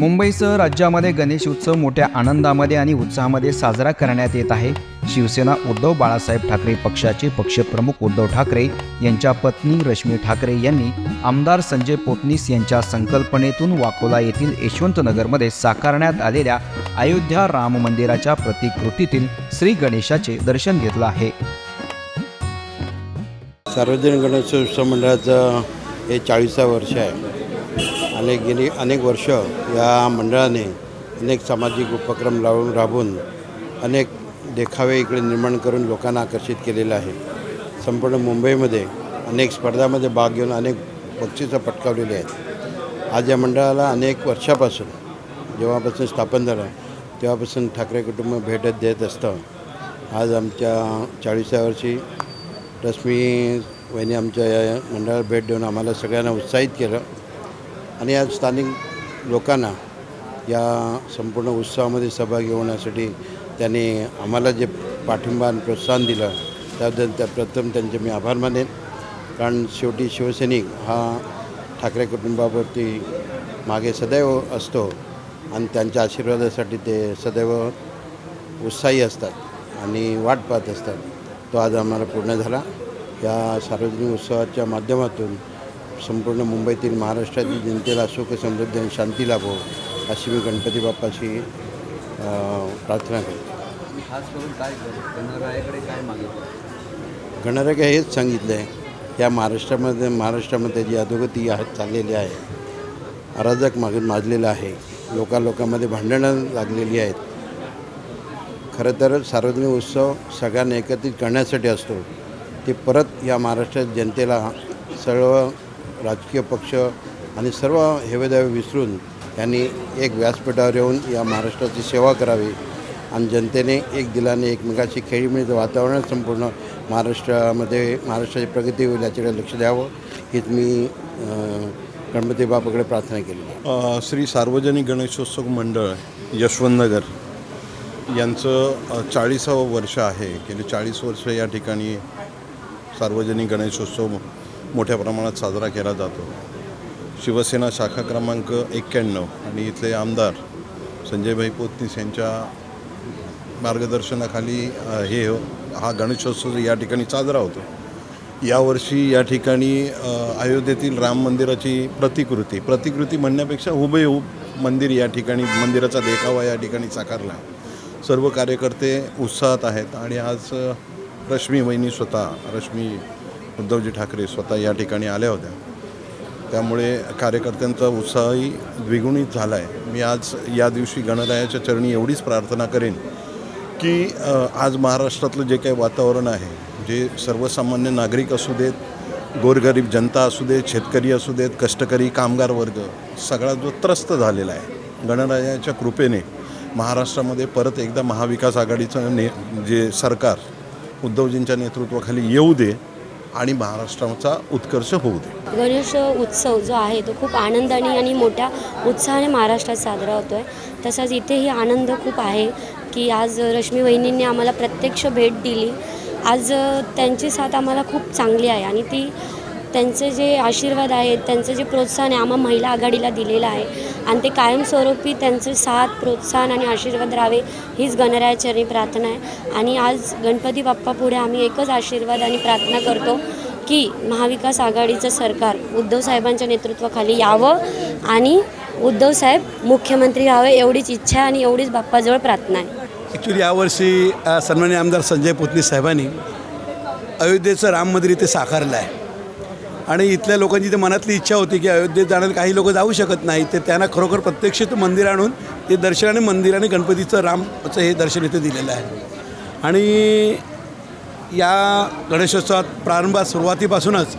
मुंबईसह राज्यामध्ये गणेश उत्सव मोठ्या आनंदामध्ये आणि उत्साहामध्ये साजरा करण्यात येत आहे. शिवसेना उद्धव बाळासाहेब ठाकरे पक्षाचे पक्षप्रमुख उद्धव ठाकरे यांच्या पत्नी रश्मी ठाकरे यांनी आमदार संजय पोटनीस यांच्या संकल्पनेतून वाकोला येथील यशवंतनगरमध्ये साकारण्यात आलेल्या अयोध्या राम मंदिराच्या प्रतिकृतीतील श्री गणेशाचे दर्शन घेतलं आहे. सार्वजनिक गणेशोत्सव मंडळाचं हे चाळीसा वर्ष आहे. आणि गेली अनेक वर्ष या मंडळाने अनेक सामाजिक उपक्रम लावून राबवून अनेक देखावे इकडे निर्माण करून लोकांना आकर्षित केलेलं आहे. संपूर्ण मुंबईमध्ये अनेक स्पर्धामध्ये भाग घेऊन अनेक बक्षिसं पटकावलेली आहेत. आज या मंडळाला अनेक वर्षापासून जेव्हापासून स्थापन झालं तेव्हापासून ठाकरे कुटुंब भेटत देत असतं. आज आमच्या चाळीसाव्या वर्षी रश्मी वहिनी आमच्या या मंडळाला भेट देऊन आम्हाला सगळ्यांना उत्साहित केलं. आणि आज स्थानिक लोकांना या संपूर्ण उत्सवामध्ये सहभागी होण्यासाठी त्यांनी आम्हाला जे पाठिंबा आणि प्रोत्साहन दिलं त्याबद्दल त्या प्रथम त्यांचे मी आभार मानेन. कारण शेवटी शिवसैनिक हा ठाकरे कुटुंबावरती मागे सदैव असतो आणि त्यांच्या आशीर्वादासाठी ते सदैव उत्साही असतात आणि वाट पाहत असतात. तो आज आम्हाला पूर्ण झाला. या सार्वजनिक उत्सवाच्या माध्यमातून संपूर्ण मुंबईतील महाराष्ट्रातील जनतेला सुख समृद्धी आणि शांती लाभो अशी मी गणपती बाप्पाशी प्रार्थना करतो. खास करून काय गणरायाकडे काय हेच सांगितलं आहे या महाराष्ट्रामध्ये महाराष्ट्रामध्ये जी अधोगती आहे चाललेली आहे अराजक माग माजलेलं आहे लोका लोकांमध्ये भांडणं लागलेली आहेत. खरं तर सार्वजनिक उत्सव सगळ्यांना एकत्रित करण्यासाठी असतो. ते परत या महाराष्ट्रात जनतेला सर्व राजकीय पक्ष आणि सर्व हेवेदावे विसरून त्यांनी एक व्यासपीठावर येऊन या महाराष्ट्राची सेवा करावी आणि जनतेने एक दिलाने एकमेकाशी खेळीमेळीचं वातावरण संपूर्ण महाराष्ट्रामध्ये महाराष्ट्राची प्रगती होईल याच्याकडे लक्ष द्यावं हीच मी गणपती बापाकडे प्रार्थना केली. श्री सार्वजनिक गणेशोत्सव मंडळ यशवंतनगर यांचं चाळीसावं वर्ष आहे. गेले चाळीस वर्ष या ठिकाणी सार्वजनिक गणेशोत्सव मोठ्या प्रमाणात साजरा केला जातो. शिवसेना शाखा क्रमांक एक्क्याण्णव आणि इथले आमदार संजयभाई पोतनीस यांच्या मार्गदर्शनाखाली हे हे हा गणेशोत्सव या ठिकाणी साजरा होतो. यावर्षी या ठिकाणी अयोध्येतील राम मंदिराची प्रतिकृती प्रतिकृती म्हणण्यापेक्षा हुबेहूब मंदिर या ठिकाणी मंदिराचा देखावा या ठिकाणी साकारला. सर्व कार्यकर्ते उत्साहात आहेत आणि आज रश्मी वहिनी स्वतः रश्मी उद्धवजी ठाकरे स्वतः या ठिकाणी आल्या होत्या. त्यामुळे कार्यकर्त्यांचा उत्साहही द्विगुणित झाला आहे मी आज या दिवशी गणरायाच्या चरणी एवढीच प्रार्थना करेन की आज महाराष्ट्रातलं जे काही वातावरण आहे जे सर्वसामान्य नागरिक असू देत गोरगरीब जनता असू देत शेतकरी असू देत कष्टकरी कामगार वर्ग सगळा जो त्रस्त झालेला आहे गणरायाच्या कृपेने महाराष्ट्रामध्ये परत एकदा महाविकास आघाडीचं ने जे सरकार उद्धवजींच्या नेतृत्वाखाली येऊ दे आणि महाराष्ट्राचा उत्कर्ष होऊ दे. गणेश उत्सव जो आहे तो खूप आनंदाने आणि मोठ्या उत्साहाने महाराष्ट्रात साजरा होतो आहे तसाच इथेही आनंद खूप आहे की आज रश्मी वहिनींनी आम्हाला प्रत्यक्ष भेट दिली. आज त्यांची साथ आम्हाला खूप चांगली आहे आणि ती त्यांचे जे आशीर्वाद आहेत त्यांचं जे प्रोत्साहन आहे आम्हा महिला आघाडीला दिलेलं आहे. आणि ते कायमस्वरूपी त्यांचे साथ प्रोत्साहन आणि आशीर्वाद राहावे हीच गणरायाचरणी प्रार्थना आहे. आणि आज गणपती बाप्पा पुढे आम्ही एकच आशीर्वाद आणि प्रार्थना करतो की महाविकास आघाडीचं सरकार उद्धव साहेबांच्या नेतृत्वाखाली यावं आणि उद्धव साहेब मुख्यमंत्री व्हावे एवढीच इच्छा आणि एवढीच बाप्पाजवळ प्रार्थना आहे. ॲक्च्युली यावर्षी सन्मान्य आमदार संजय पुतनी साहेबांनी अयोध्येचं राम मंदिर इथे साकारलं आहे. आणि इथल्या लोकांची ते मनातली इच्छा होती की अयोध्येत जाणारे काही लोक जाऊ शकत नाही ते त्यांना खरोखर प्रत्यक्ष ते मंदिर आणून ते दर्शनाने मंदिराने गणपतीचं रामचं हे दर्शन इथे दिलेलं आहे. आणि या गणेशोत्सवात प्रारंभात सुरुवातीपासूनच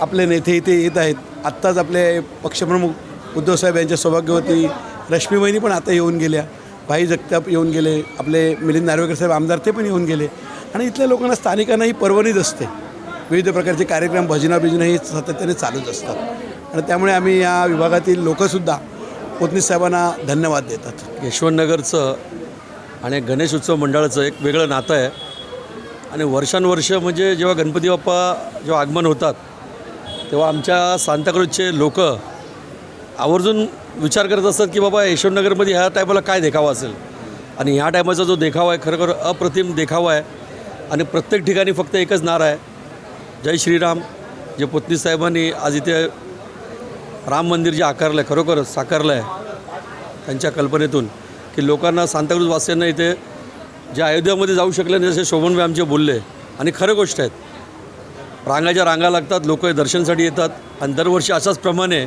आपले नेते इथे येत आहेत. आत्ताच आपले पक्षप्रमुख उद्धवसाहेब यांच्या सौभाग्यवती रश्मी पण आता येऊन गेल्या. भाई जगताप येऊन गेले. आपले मिलिंद नार्वेकर साहेब आमदार ते पण येऊन गेले. आणि इथल्या लोकांना स्थानिकांना ही पर्वणीच असते. विविध प्रकारचे कार्यक्रम भजना बिजनं हे सातत्याने चालूच असतात. आणि त्यामुळे आम्ही या विभागातील लोकंसुद्धा पोतनीस साहेबांना धन्यवाद देतात. यशवंतनगरचं आणि गणेश उत्सव मंडळाचं एक वेगळं नातं आहे. आणि वर्षानुवर्ष म्हणजे जेव्हा गणपती बाप्पा जेव्हा आगमन होतात तेव्हा आमच्या सांताक्रूजचे लोक आवर्जून विचार करत असतात की बाबा यशवंतनगरमध्ये ह्या टायमाला काय देखावा असेल? आणि ह्या टायमाचा जो देखावा आहे खरोखर अप्रतिम देखावा आहे. आणि प्रत्येक ठिकाणी फक्त एकच नारा आहे. जय श्रीराम. जे पुतनी साहेबांनी आज इथे राम मंदिर जे आकारलं आहे खरोखर साकारलं आहे त्यांच्या कल्पनेतून की लोकांना सांताक्रूज वासियांना इथे जे अयोध्यामध्ये जाऊ शकले नाही जसे शोभनभाई आमचे बोलले. आणि खरं गोष्ट आहेत रांगाच्या रांगा लागतात लोक दर्शनासाठी येतात आणि दरवर्षी अशाच प्रमाणे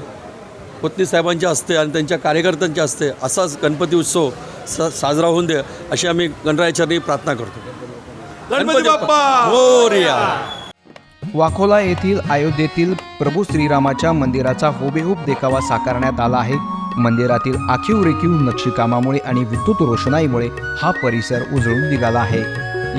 पुतनी साहेबांच्या हस्ते आणि त्यांच्या कार्यकर्त्यांच्या हस्ते असाच गणपती उत्सव सा साजरा होऊन दे अशी आम्ही गणरायाचरणी प्रार्थना करतो. गणपती बाप्पा! मोरया वाखोला येथील अयोध्येतील प्रभू श्रीरामाच्या मंदिराचा हुबेहूब देखावा साकारण्यात आला आहे. मंदिरातील आखीव रेखीव नक्षीकामामुळे आणि विद्युत रोषणाईमुळे हा परिसर उजळून निघाला आहे.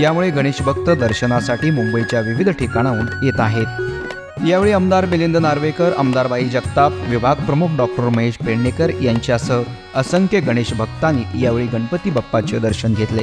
यामुळे गणेश भक्त दर्शनासाठी मुंबईच्या विविध ठिकाणाहून येत आहेत. यावेळी आमदार मिलिंद नार्वेकर आमदार बाई जगताप विभाग प्रमुख डॉक्टर महेश पेडणेकर यांच्यासह असंख्य गणेश भक्तांनी यावेळी गणपती बाप्पाचे दर्शन घेतले.